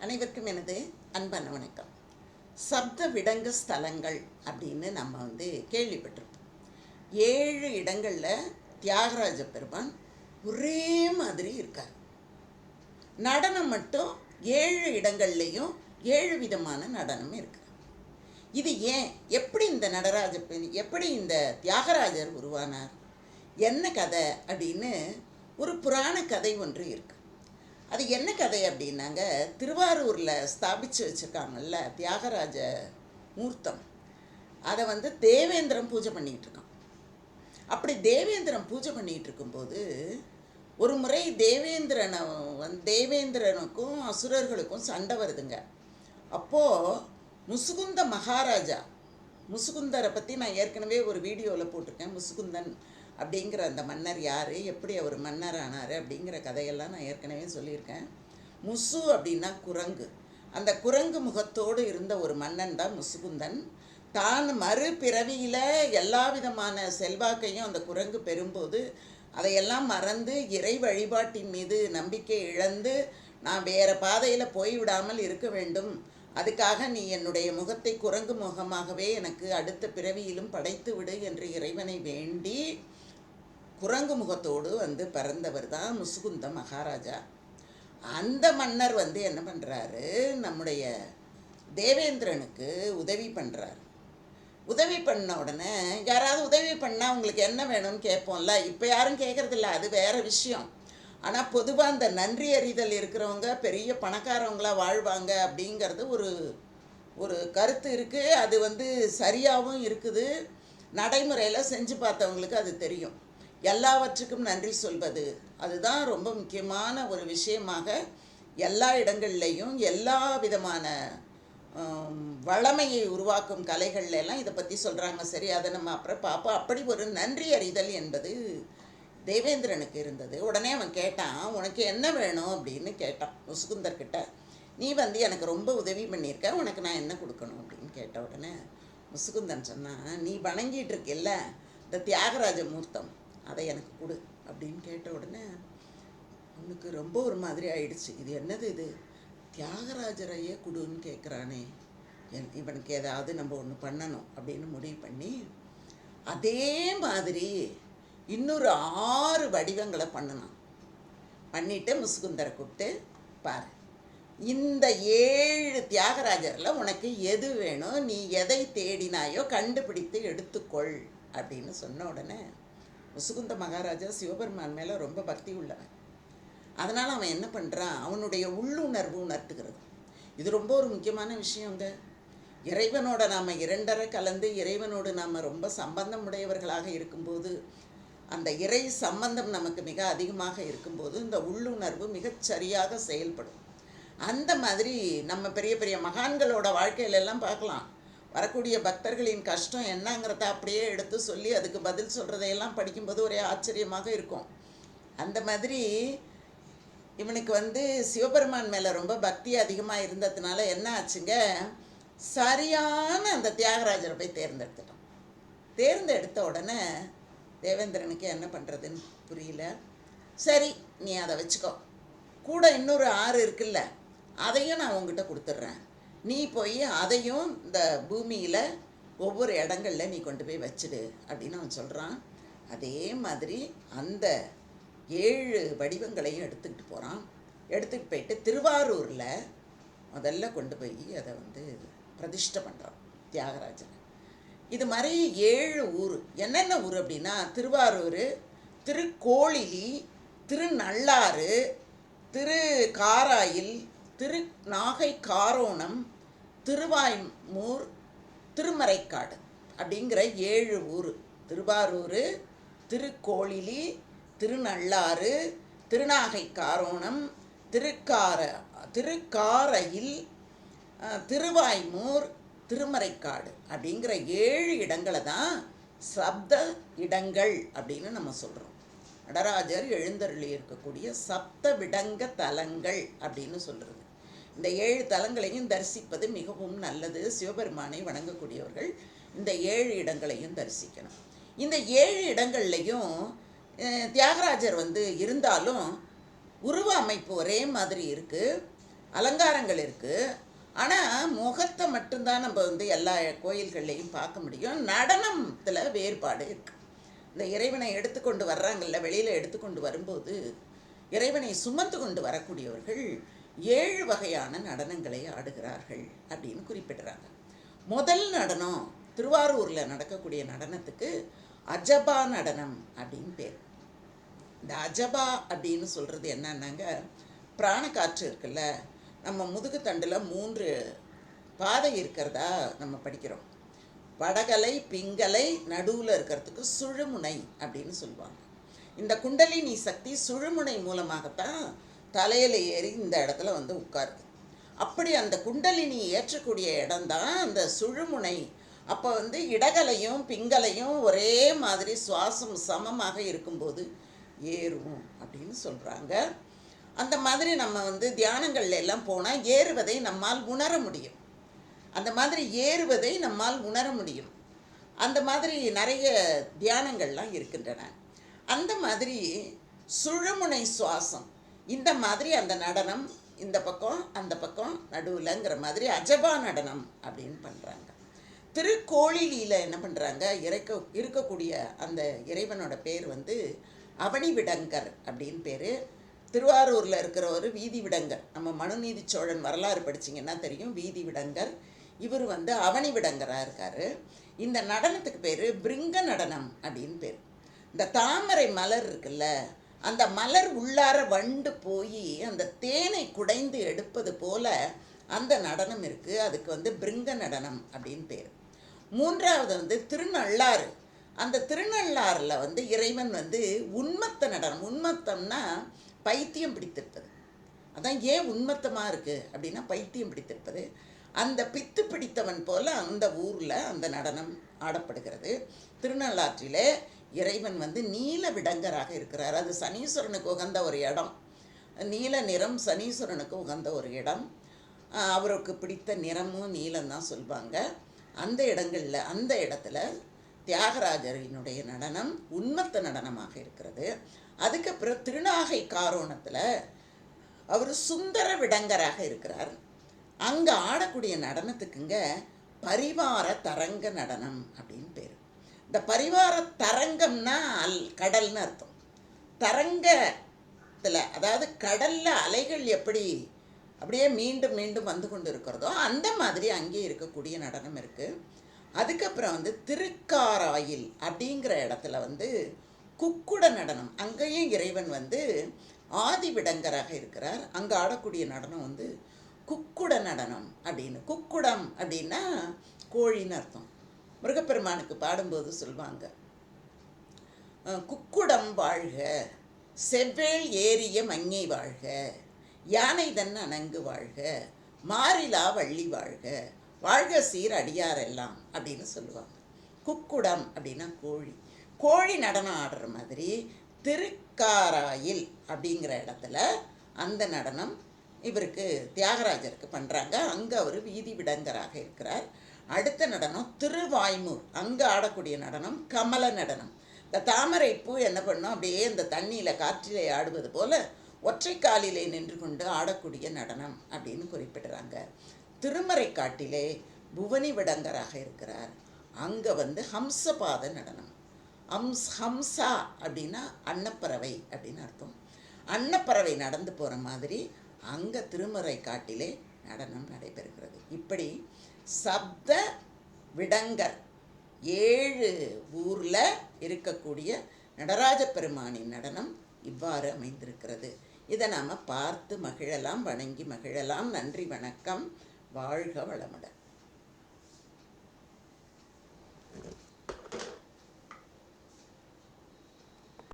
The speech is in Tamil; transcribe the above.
அனைவருக்கும் எனது அன்பான வணக்கம். சப்த விடங்கு ஸ்தலங்கள் அப்படின்னு நம்ம வந்து கேள்விப்பட்டிருப்போம். ஏழு இடங்களில் தியாகராஜ பெருமான் ஒரே மாதிரி இருக்கார். நடனம் மட்டும் ஏழு இடங்கள்லையும் ஏழு விதமான நடனம் இருக்கு. இது ஏன்? எப்படி இந்த நடராஜ பெண் எப்படி இந்த தியாகராஜர் உருவானார்? என்ன கதை அப்படின்னு ஒரு புராண கதை ஒன்று இருக்கு. அது என்ன கதை அப்படின்னாங்க? திருவாரூரில் ஸ்தாபித்து வச்சுருக்காங்கல்ல தியாகராஜ மூர்த்தம். அதை வந்து தேவேந்திரம் பூஜை பண்ணிகிட்டு இருக்கான். அப்படி தேவேந்திரம் பூஜை பண்ணிகிட்டு இருக்கும்போது ஒரு முறை தேவேந்திரனை வந்து தேவேந்திரனுக்கும் அசுரர்களுக்கும் சண்டை வருதுங்க. அப்போது முசுகுந்த மகாராஜா முசுகுந்தரை பற்றி நான் ஏற்கனவே ஒரு வீடியோவில் போட்டிருக்கேன். முசுகுந்தன் அப்படிங்கிற அந்த மன்னர் யார்? எப்படி அவர் மன்னர் ஆனார்? அப்படிங்கிற கதையெல்லாம் நான் ஏற்கனவே சொல்லியிருக்கேன். முசு அப்படின்னா குரங்கு. அந்த குரங்கு முகத்தோடு இருந்த ஒரு மன்னன் தான் முசுகுந்தன். தான் மறுபிறவியில் எல்லா விதமான செல்வாக்கையும் அந்த குரங்கு பெறும்போது அதையெல்லாம் மறந்து இறை வழிபாட்டின் மீது நம்பிக்கை இழந்து நான் வேறு பாதையில் போய்விடாமல் இருக்க வேண்டும். அதுக்காக நீ என்னுடைய முகத்தை குரங்கு முகமாகவே எனக்கு அடுத்த பிறவியிலும் படைத்து விடு என்று இறைவனை வேண்டி குரங்கு முகத்தோடு வந்து பிறந்தவர் தான் முசுகுந்த மகாராஜா. அந்த மன்னர் வந்து என்ன பண்ணுறாரு நம்முடைய தேவேந்திரனுக்கு உதவி பண்ணுறாரு உதவி பண்ண உடனே யாராவது உதவி பண்ணால் உங்களுக்கு என்ன வேணும்னு கேட்போம்ல. இப்போ யாரும் கேட்குறதில்ல அது வேறு விஷயம். ஆனால் பொதுவாக அந்த நன்றி அறிதல் இருக்கிறவங்க பெரிய பணக்காரவங்களாக வாழ்வாங்க அப்படிங்கிறது ஒரு ஒரு கருத்து இருக்குது அது வந்து சரியாகவும் இருக்குது. நடைமுறையில் செஞ்சு பார்த்தவங்களுக்கு அது தெரியும். எல்லாவற்றுக்கும் நன்றி சொல்வது. அதுதான் ரொம்ப முக்கியமான ஒரு விஷயமாக எல்லா இடங்கள்லையும் எல்லா விதமான வளமையை உருவாக்கும் கலைகள்ல எல்லாம் இதை பற்றி சொல்கிறாங்க சரி அதை நம்ம அப்புறம் பார்ப்போம். அப்படி ஒரு நன்றி அறிதல் என்பது தேவேந்திரனுக்கு இருந்தது. உடனே அவன் கேட்டான் உனக்கு என்ன வேணும்? அப்படின்னு கேட்டான். முசுகுந்தர் கிட்ட நீ வந்து எனக்கு ரொம்ப உதவி பண்ணியிருக்க. உனக்கு நான் என்ன கொடுக்கணும்? அப்படின்னு கேட்ட உடனே முசுகுந்தன் சொன்னான் நீ வணங்கிட்டு இருக்கில்ல இந்த தியாகராஜ மூர்த்தம். அதை எனக்கு கொடு அப்படின்னு கேட்ட உடனே அவனுக்கு ரொம்ப ஒரு மாதிரி ஆயிடுச்சு. இது என்னது இது? தியாகராஜரையே கொடுன்னு கேட்குறானே என் இவனுக்கு ஏதாவது நம்ம ஒன்று பண்ணணும் அப்படின்னு முடிவு பண்ணி அதே மாதிரி இன்னொரு ஆறு வடிவங்களை பண்ணணும் பண்ணிட்டு முசுகுந்தரை கூப்பிட்டு பாரு. இந்த ஏழு தியாகராஜரில் உனக்கு எது வேணும்? நீ எதை தேடினாயோ கண்டுபிடித்து எடுத்துக்கொள் அப்படின்னு சொன்ன உடனே முசுகுந்த மகாராஜா சிவபெருமான் மேலே ரொம்ப பக்தி உள்ளவன். அதனால் அவன் என்ன பண்ணுறான் அவனுடைய உள்ளுணர்வு உணர்த்துகிறது. இது ரொம்ப ஒரு முக்கியமான விஷயங்க இறைவனோட நாம் இரண்டரை கலந்து இறைவனோடு நாம் ரொம்ப சம்பந்தம் உடையவர்களாக இருக்கும்போது அந்த இறை சம்பந்தம் நமக்கு மிக அதிகமாக இருக்கும்போது இந்த உள்ளுணர்வு மிகச்சரியாக செயல்படும். அந்த மாதிரி நம்ம பெரிய பெரிய மகான்களோட வாழ்க்கையிலெல்லாம் பார்க்கலாம். வரக்கூடிய பக்தர்களின் கஷ்டம் என்னங்கிறத அப்படியே எடுத்து சொல்லி அதுக்கு பதில் சொல்கிறதையெல்லாம் படிக்கும்போது ஒரே ஆச்சரியமாக இருக்கும். அந்த மாதிரி இவனுக்கு வந்து சிவபெருமான் மேலே ரொம்ப பக்தி அதிகமாக இருந்ததுனால என்ன ஆச்சுங்க? சரியான அந்த தியாகராஜரை போய் தேர்ந்தெடுத்துட்டான். தேர்ந்தெடுத்த உடனே தேவேந்திரனுக்கு என்ன பண்ணுறதுன்னு புரியல. சரி நீ அதை வச்சுக்கோ. கூட இன்னொரு ஆறு இருக்குல்ல அதையும் நான் உங்ககிட்ட கொடுத்துட்றேன். நீ போய் அதையும் இந்த பூமியில் ஒவ்வொரு இடங்கள்ல நீ கொண்டு போய் வச்சிடு அப்படின்னு அவன் சொல்கிறான் அதே மாதிரி அந்த ஏழு வடிவங்களையும் எடுத்துக்கிட்டு போகிறான் எடுத்துக்கிட்டு போயிட்டு திருவாரூரில் முதல்ல கொண்டு போய் அதை வந்து பிரதிஷ்டை பண்ணுறான் தியாகராஜன் இது மாதிரி ஏழு ஊர். என்னென்ன ஊர் அப்படின்னா திருவாரூர் திருக்கோழிலி திருநள்ளாறு திரு காராயில் திரு நாகை காரோணம் திருவாய்மூர் திருமறைக்காடு அப்படிங்கிற ஏழு ஊர். திருவாரூர் திருக்கோளிலி திருநள்ளாறு திருநாகை காரோணம் திருக்கார திருக்காரையில் திருவாய்மூர் திருமறைக்காடு அப்படிங்கிற ஏழு இடங்களை தான் சப்த இடங்கள் அப்படின்னு நம்ம சொல்கிறோம் நடராஜர் எழுந்தருளி இருக்கக்கூடிய சப்த விடங்க தலங்கள் அப்படின்னு சொல்கிறது இந்த ஏழு தலங்களையும் தரிசிப்பது மிகவும் நல்லது. சிவபெருமானை வணங்கக்கூடியவர்கள் இந்த ஏழு இடங்களையும் தரிசிக்கணும். இந்த ஏழு இடங்கள்லையும் தியாகராஜர் வந்து இருந்தாலும் உருவ அமைப்பு ஒரே மாதிரி இருக்குது அலங்காரங்கள் இருக்குது ஆனால் முகத்தை மட்டும்தான் நம்ம வந்து எல்லா கோயில்கள்லையும் பார்க்க முடியும். நடனத்தில் வேறுபாடு இருக்குது இந்த இறைவனை எடுத்துக்கொண்டு வர்றாங்கல்ல வெளியில் எடுத்துக்கொண்டு வரும்போது இறைவனை சுமந்து கொண்டு வரக்கூடியவர்கள் ஏழு வகையான நடனங்களை ஆடுகிறார்கள் அப்படின்னு குறிப்பிடுறாங்க. முதல் நடனம் திருவாரூரில் நடக்கக்கூடிய நடனத்துக்கு அஜபா நடனம் அப்படின்னு பேர். இந்த அஜபா அப்படின்னு சொல்கிறது என்னன்னாங்க? பிராணக்காற்று இருக்குல்ல நம்ம முதுகு தண்டில் மூன்று பாதை இருக்கிறதா நம்ம படிக்கிறோம். வடகலை பிங்கலை நடுவில் இருக்கிறதுக்கு சுழுமுனை அப்படின்னு சொல்லுவாங்க. இந்த குண்டலினி சக்தி சுழுமுனை மூலமாகத்தான் தலையில் ஏறி இந்த இடத்துல வந்து உட்காருது. அப்படி அந்த குண்டலினி ஏற்றக்கூடிய இடம்தான் அந்த சுழுமுனை. அப்போ வந்து இடகலையும் பிங்கலையும் ஒரே மாதிரி சுவாசம் சமமாக இருக்கும்போது ஏறும் அப்படின்னு சொல்கிறாங்க அந்த மாதிரி நம்ம வந்து தியானங்கள்ல எல்லாம் போனால் ஏறுவதை நம்மால் உணர முடியும். அந்த மாதிரி ஏறுவதை நம்மால் உணர முடியும். அந்த மாதிரி நிறைய தியானங்கள்லாம் இருக்கின்றன. அந்த மாதிரி சுழுமுனை சுவாசம் இந்த மாதிரி அந்த நடனம் இந்த பக்கம் அந்த பக்கம் நடுவில்ங்கிற மாதிரி அஜபா நடனம் அப்படின்னு பண்ணுறாங்க திருக்கோழிலியில் என்ன பண்ணுறாங்க இறைக்க இருக்கக்கூடிய அந்த இறைவனோட பேர் வந்து அவனி விடங்கர் அப்படின்னு பேர். திருவாரூரில் இருக்கிற ஒரு வீதி விடங்கர் நம்ம மனுநீதி சோழன் வரலாறு படிச்சீங்கன்னா தெரியும்? வீதி விடங்கர் இவர் வந்து அவனி விடங்கராக இருக்கார். இந்த நடனத்துக்கு பேர் பிருங்க நடனம் அப்படின்னு பேர். இந்த தாமரை மலர் இருக்குல்ல அந்த மலர் உள்ளார வண்டு போய் அந்த தேனை குடைந்து எடுப்பது போல அந்த நடனம் இருக்குது அதுக்கு வந்து பிருங்க நடனம் அப்படின்னு பேர். மூன்றாவது வந்து திருநள்ளாறு. அந்த திருநள்ளாறில் வந்து இறைவன் வந்து உன்மத்த நடனம் உண்மத்தம்னா பைத்தியம் பிடித்திருப்பது. அதான் ஏன் உன்மத்தமாக இருக்குது அப்படின்னா பைத்தியம் பிடித்திருப்பது. அந்த பித்து பிடித்தவன் போல் அந்த ஊரில் அந்த நடனம் ஆடப்படுகிறது. திருநள்ளாற்றிலே இறைவன் வந்து நீல விடங்கராக இருக்கிறார். அது சனீஸ்வரனுக்கு உகந்த ஒரு இடம். நீல நிறம் சனீஸ்வரனுக்கு உகந்த ஒரு இடம். அவருக்கு பிடித்த நிறமும் நீலம் தான் சொல்லுவாங்க அந்த இடங்களில் அந்த இடத்துல தியாகராஜரினுடைய நடனம் உன்மத்த நடனமாக இருக்கிறது. அதுக்கப்புறம் திருநாகை காரோணத்தில் அவர் சுந்தர விடங்கராக இருக்கிறார். அங்கே ஆடக்கூடிய நடனத்துக்குங்க பரிவார தரங்க நடனம் அப்படின்னு பேர். இந்த பரிவார தரங்கம்னா அல் கடல்னு அர்த்தம். தரங்கத்தில் அதாவது கடலில் அலைகள் எப்படி அப்படியே மீண்டும் மீண்டும் வந்து கொண்டு இருக்கிறதோ அந்த மாதிரி அங்கே இருக்கக்கூடிய நடனம் இருக்குது அதுக்கப்புறம் வந்து திருக்காராயில் அப்படிங்கிற இடத்துல வந்து குக்குட நடனம். அங்கேயும் இறைவன் வந்து ஆதிவிடங்கராக இருக்கிறார். அங்கே ஆடக்கூடிய நடனம் வந்து குக்குட நடனம் அப்படின்னு. குக்குடம் அப்படின்னா கோழின்னு அர்த்தம். முருகப்பெருமானுக்கு பாடும்போது சொல்லுவாங்க குக்குடம் வாழ்க செவ்வேள் ஏறிய மங்கை வாழ்க யானை தன் அணங்கு வாழ்க மாறிலா வள்ளி வாழ்க வாழ்க சீர் அடியாரெல்லாம் அப்படின்னு சொல்லுவாங்க. குக்குடம் அப்படின்னா கோழி. கோழி நடனம் ஆடுற மாதிரி திருக்காராயில் அப்படிங்கிற இடத்துல அந்த நடனம் இவருக்கு தியாகராஜருக்கு பண்ணுறாங்க அங்கே அவர் வீதி விடங்கராக இருக்கிறார். அடுத்த நடனம் திருவாய்மூர். அங்கே ஆடக்கூடிய நடனம் கமல நடனம். இந்த தாமரை பூ என்ன பண்ணும்? அப்படியே இந்த தண்ணியில் காற்றிலே ஆடுவது போல ஒற்றை காலிலே நின்று கொண்டு ஆடக்கூடிய நடனம் அப்படின்னு குறிப்பிடுறாங்க. திருமறை காட்டிலே புவனி விடங்கராக இருக்கிறார். அங்கே வந்து ஹம்சபாத நடனம். ஹம்ஸ் ஹம்சா அப்படின்னா அன்னப்பறவை அப்படின்னு அர்த்தம். அன்னப்பறவை நடந்து போகிற மாதிரி அங்கே திருமறை காட்டிலே நடனம் நடைபெறுகிறது. இப்படி சப்த விடங்கர் ஏழு ஊரில் இருக்கக்கூடிய நடராஜ பெருமானின் நடனம் இவ்வாறு அமைந்திருக்கிறது. இதை நாம் பார்த்து மகிழலாம் வணங்கி மகிழலாம். நன்றி வணக்கம். வாழ்க வளமுடன்.